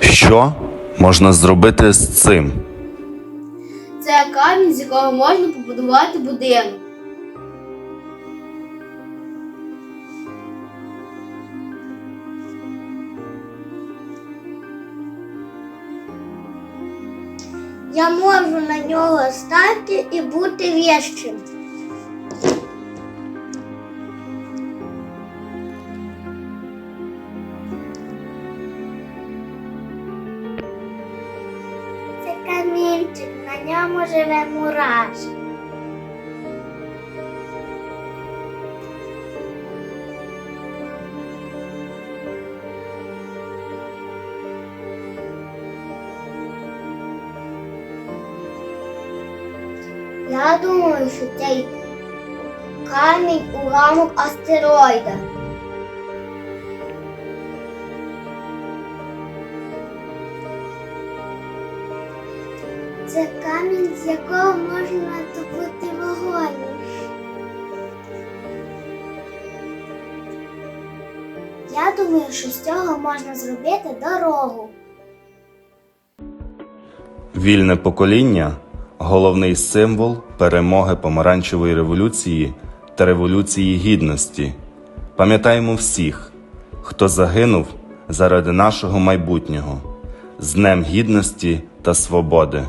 Що можна зробити з цим? Це камінь, з якого можна побудувати будинок. Я можу на нього стати і бути віщим. Камінчик, на ньому живе мураш. Я думаю, що цей камінь уламок астероїда. Це камінь, з якого можна добути вогонь. Я думаю, що з цього можна зробити дорогу. Вільне покоління головний символ перемоги помаранчевої революції та революції гідності. Пам'ятаємо всіх, хто загинув заради нашого майбутнього з Днем Гідності та Свободи.